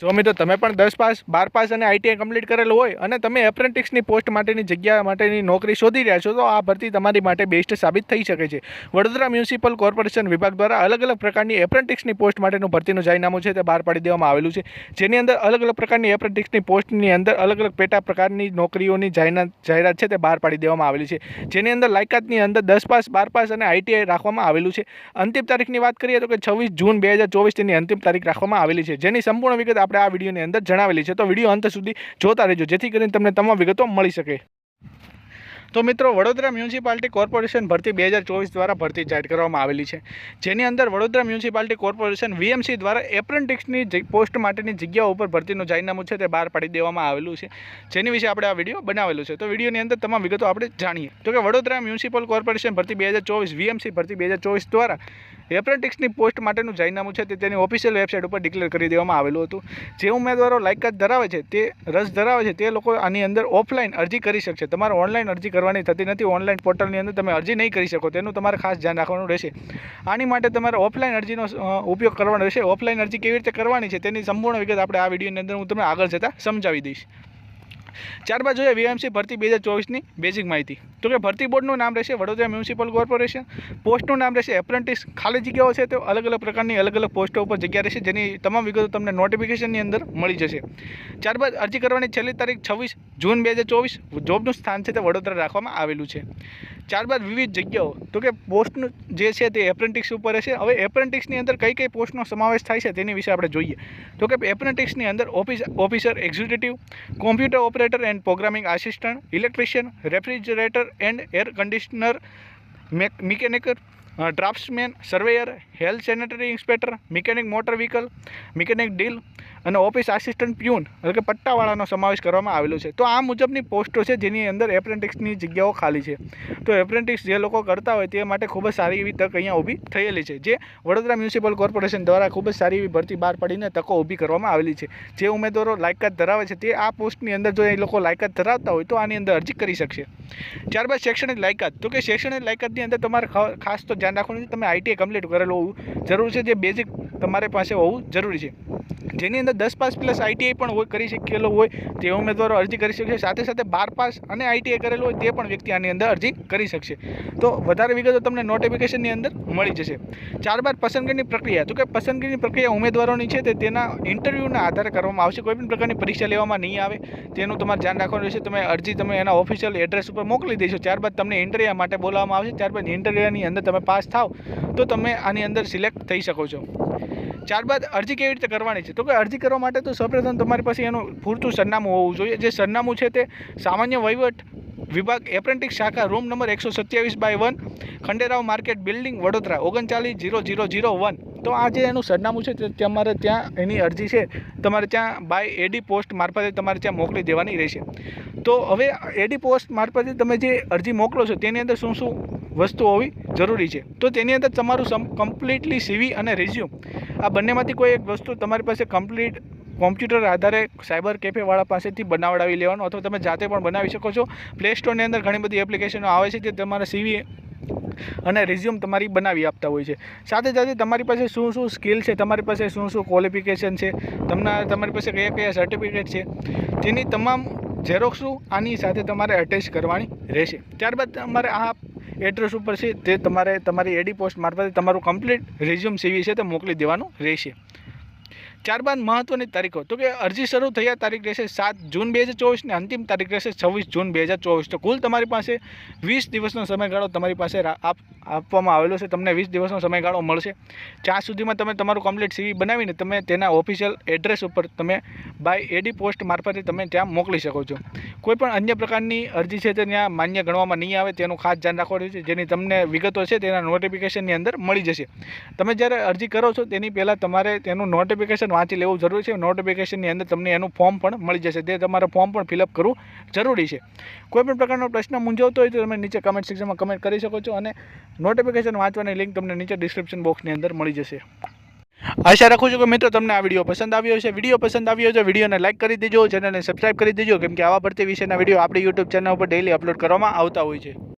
જો મિત્રો, તમે પણ દસ પાસ, બાર પાસ અને આઈટીઆઈ કમ્પ્લીટ કરેલું હોય અને તમે એપ્રેન્ટિક્સની પોસ્ટ માટેની જગ્યા માટેની નોકરી શોધી રહ્યા છો, તો આ ભરતી તમારી માટે બેસ્ટ સાબિત થઈ શકે છે. વડોદરા મ્યુનિસિપલ કોર્પોરેશન વિભાગ દ્વારા અલગ અલગ પ્રકારની એપ્રેન્ટિક્સની પોસ્ટ માટેનું ભરતીનું જાહેરનામું છે તે બહાર પાડી દેવામાં આવેલું છે. જેની અંદર અલગ અલગ પ્રકારની એપ્રેન્ટિક્સની પોસ્ટની અંદર અલગ અલગ પેટા પ્રકારની નોકરીઓની જાહેરાત છે તે બહાર પાડી દેવામાં આવેલી છે. જેની અંદર લાયકાતની અંદર દસ પાસ, બાર પાસ અને આઈટીઆઈ રાખવામાં આવેલું છે. અંતિમ તારીખની વાત કરીએ તો કે છવ્વીસ જૂન બે હજાર ચોવીસ તેની અંતિમ તારીખ રાખવામાં આવેલી છે. જેની સંપૂર્ણ વિગત આપણે આ વિડીયોની અંદર જણાવેલી છે. તો વીડિયો અંત સુધી જોતા રહેજો. જેથી કરીને તમને તમામ વિગતો મળી શકે. તો મિત્રો, વડોદરા મ્યુનિસિપાલિટી કોર્પોરેશન ભરતી બે હજાર ચોવીસ દ્વારા ભરતી જાહેર કરવામાં આવેલી છે. જેની અંદર વડોદરા મ્યુનિસિપાલિટી કોર્પોરેશન વીએમસી દ્વારા એપ્રેન્ટિક્સની પોસ્ટ માટેની જગ્યાઓ ઉપર ભરતીનું જાહેરનામું છે તે બહાર પાડી દેવામાં આવેલું છે. જેની વિશે આપણે આ વીડિયો બનાવેલું છે. તો વિડીયોની અંદર તમામ વિગતો આપણે જાણીએ. તો કે વડોદરા મ્યુનિસિપલ કોર્પોરેશન ભરતી બે હજાર ચોવીસ, વીએમસી ભરતી બે ચોવીસ દ્વારા એપ્રેન્ટિક્સની પોસ્ટ માટેનું જાહેરનામું છે તે તેની ઓફિશિયલ વેબસાઇટ ઉપર ડિક્લેર કરી દેવામાં આવેલું હતું. જે ઉમેદવારો લાયકાત ધરાવે છે, તે રસ ધરાવે છે, તે લોકો આની અંદર ઓફલાઈન અરજી કરી શકશે. તમારે ઓનલાઈન અરજી કરવાની થતી નથી. ઓનલાઈન પોર્ટલની અંદર તમે અરજી નહીં કરી શકો. તેનું તમારે ખાસ ધ્યાન રાખવાનું રહેશે. આની માટે તમારે ઓફલાઈન અરજીનો ઉપયોગ કરવાનો રહેશે. ઓફલાઈન અરજી કેવી રીતે કરવાની છે તેની સંપૂર્ણ વિગત આપણે આ વિડીયોની અંદર હું તમને આગળ જતાં સમજાવી દઈશ. ત્યારબાદ જોઈએ વીએમસી ભરતી બે હજાર ચોવીસની બેઝિક માહિતી. તો કે ભરતી બોર્ડનું નામ રહેશે વડોદરા મ્યુનિસિપલ કોર્પોરેશન. પોસ્ટનું નામ રહેશે એપ્રેન્ટિસ. ખાલી જગ્યાઓ છે તો અલગ અલગ પ્રકારની અલગ અલગ પોસ્ટો ઉપર જગ્યા રહેશે, જેની તમામ વિગતો તમને નોટિફિકેશનની અંદર મળી જશે. ત્યારબાદ અરજી કરવાની છેલ્લી તારીખ છવ્વીસ જૂન બે હજાર ચોવીસ જોબનું સ્થાન છે તે વડોદરા રાખવામાં આવેલું છે. ત્યારબાદ વિવિધ જગ્યાઓ. તો કે પોસ્ટનું જે છે તે એપ્રેન્ટિક્સ ઉપર રહેશે. હવે એપ્રેન્ટિક્સની અંદર કઈ કઈ પોસ્ટનો સમાવેશ થાય છે તેની વિશે આપણે જોઈએ. તો કે એપ્રેન્ટિક્સની અંદર office, officer, executive, computer operator and programming assistant, electrician, refrigerator and air conditioner મિકેનિકર draftsman, surveyor, health sanitary inspector, mechanic motor vehicle, mechanic diesel અને ઓફિસ આસિસ્ટન્ટ પ્યુન, એટલે કે પટ્ટાવાળાનો સમાવેશ કરવામાં આવેલો છે. તો આ મુજબની પોસ્ટો છે જેની અંદર એપ્રેન્ટિક્સની જગ્યાઓ ખાલી છે. તો એપ્રેન્ટિક્સ જે લોકો કરતા હોય તે માટે ખૂબ જ સારી એવી તક અહીંયા ઊભી થયેલી છે, જે વડોદરા મ્યુનિસિપલ કોર્પોરેશન દ્વારા ખૂબ જ સારી એવી ભરતી બહાર પડીને તકો ઊભી કરવામાં આવેલી છે. જે ઉમેદવારો લાયકાત ધરાવે છે તે આ પોસ્ટની અંદર જો એ લોકો લાયકાત ધરાવતા હોય તો આની અંદર અરજી કરી શકશે. ત્યારબાદ શૈક્ષણિક લાયકાત. તો કે શૈક્ષણિક લાયકાતની અંદર તમારે ખાસ તો ધ્યાન રાખવાનું છે. તમે આઈટીઆઈ કમ્પ્લીટ કરેલું હોવું જરૂર છે. જે બેઝિક તમારી પાસે હોવું જરૂરી છે. જેની અંદર દસ પાસ પ્લસ આઈટીઆઈ પણ હોય, કરી શકેલો હોય, તે ઉમેદવારો અરજી કરી શકશે. સાથે સાથે બાર પાસ અને આઈટીઆઈ કરેલું હોય, તે પણ વ્યક્તિ આની અંદર અરજી કરી શકશે. તો વધારે વિગતો તમને નોટિફિકેશનની અંદર મળી જશે. ત્યારબાદ પસંદગીની પ્રક્રિયા. તો કે પસંદગીની પ્રક્રિયા ઉમેદવારોની છે, તે તેના ઇન્ટરવ્યૂના આધારે કરવામાં આવશે. કોઈ પણ પ્રકારની પરીક્ષા લેવામાં નહીં આવે. તેનું તમારે ધ્યાન રાખવાનું રહેશે. તમે અરજી તમે એના ઓફિશિયલ એડ્રેસ ઉપર મોકલી દેશો. ત્યારબાદ તમને ઇન્ટરવ્યૂ માટે બોલાવવામાં આવશે. ત્યારબાદ ઇન્ટરવ્યૂની અંદર તમે પાસ થાવ, તો તમે આની અંદર સિલેક્ટ થઈ શકો છો. ત્યારબાદ અરજી કેવી રીતે કરવાની છે? તો કે અરજી કરવા માટે તો સૌપ્રથમ તમારી પાસે એનું પૂરતું સરનામું હોવું જોઈએ. જે સરનામું છે તે સામાન્ય વહીવટ વિભાગ એપ્રેન્ટિક શાખા રૂમ નંબર એકસો સત્યાવીસ by one, Khanderao market building, Vadodara, ઓગણચાલીસ જીરો જીરો જીરો વન. તો આ જે એનું સરનામું છે તે તમારે ત્યાં એની અરજી છે, તમારે ત્યાં બાય એડી પોસ્ટ મારફતે તમારે ત્યાં મોકલી દેવાની રહેશે. તો હવે એડી પોસ્ટ મારફતે તમે જે અરજી મોકલો છો, તેની અંદર શું શું વસ્તુ હોવી જરૂરી છે? તો તેની અંદર તમારું સમ, કમ્પ્લીટલી સીવી અને રિઝ્યુમ આ બંનેમાંથી કોઈ એક વસ્તુ તમારી પાસે કમ્પ્લીટ કોમ્પ્યુટર આધારે સાયબર કેફેવાળા પાસેથી બનાવડાવી લેવાનું અથવા તમે જાતે પણ બનાવી શકો છો. પ્લે સ્ટોરની અંદર ઘણી બધી એપ્લિકેશનો આવે છે જે તમારા સીવી અને રિઝ્યુમ તમારી બનાવી આપતા હોય છે. સાથે સાથે તમારી પાસે શું શું સ્કિલ છે? તમારી પાસે શું શું ક્વોલિફિકેશન છે? તમને તમારી પાસે કયા કયા સર્ટિફિકેટ છે? તેની તમામ ઝેરોક્સું આની સાથે તમારે અટેચ કરવાની રહેશે. ત્યારબાદ તમારે આ એડ્રેસ ઉપર છે તે તમારે તમારી એડી પોસ્ટ મારફતે તમારું કમ્પ્લીટ રિઝ્યુમ સીવી છે તે મોકલી દેવાનું રહેશે. ત્યારબાદ મહત્વની તારીખો. તો કે અરજી શરૂ થયા તારીખ રહેશે સાત જૂન બે હજાર ચોવીસને અંતિમ તારીખ રહેશે છવ્વીસ જૂન બે હજાર ચોવીસ. તો કુલ તમારી પાસે વીસ દિવસનો સમયગાળો તમારી પાસે આપ આપવામાં આવેલો છે. તમને વીસ દિવસનો સમયગાળો મળશે. જ્યાં સુધીમાં તમે તમારું કમ્પ્લીટ સીવી બનાવીને તમે તેના ઓફિશિયલ એડ્રેસ ઉપર તમે બાય એડી પોસ્ટ મારફતે તમે ત્યાં મોકલી શકો છો. કોઈ પણ અન્ય પ્રકારની અરજી છે તે ત્યાં માન્ય ગણવામાં નહીં આવે. તેનું ખાસ ધ્યાન રાખવાનું છે. જેની તમને વિગતો છે તેના નોટિફિકેશનની અંદર મળી જશે. તમે જ્યારે અરજી કરો છો તેની પહેલાં તમારે તેનું નોટિફિકેશન વાંચી લેવું જરૂરી છે. નોટિફિકેશનની અંદર તમને એનું ફોર્મ પણ મળી જશે. તે તમારે ફોર્મ પણ ફિલઅપ કરવું જરૂરી છે. કોઈ પણ પ્રકારનો પ્રશ્ન મૂંઝવતો હોય તો તમે નીચે કમેન્ટ સેક્શનમાં કમેન્ટ કરી શકો છો અને નોટિફિકેશન વાંચવાની લિંક તમને નીચે ડિસ્ક્રિપ્શન બોક્સની અંદર મળી જશે. આશા રાખું છું કે મિત્રો તમને આ વીડિયો પસંદ આવ્યો છે વીડિયો પસંદ આવ્યો છે વિડીયોને લાઇક કરી દેજો. ચેનલને સબસ્ક્રાઇબ કરી દેજો. કેમ કે આવા ભરતી વિશેના વીડિયો આપણી યુટ્યુબ ચેનલ ઉપર ડેલી અપલોડ કરવામાં આવતા હોય છે.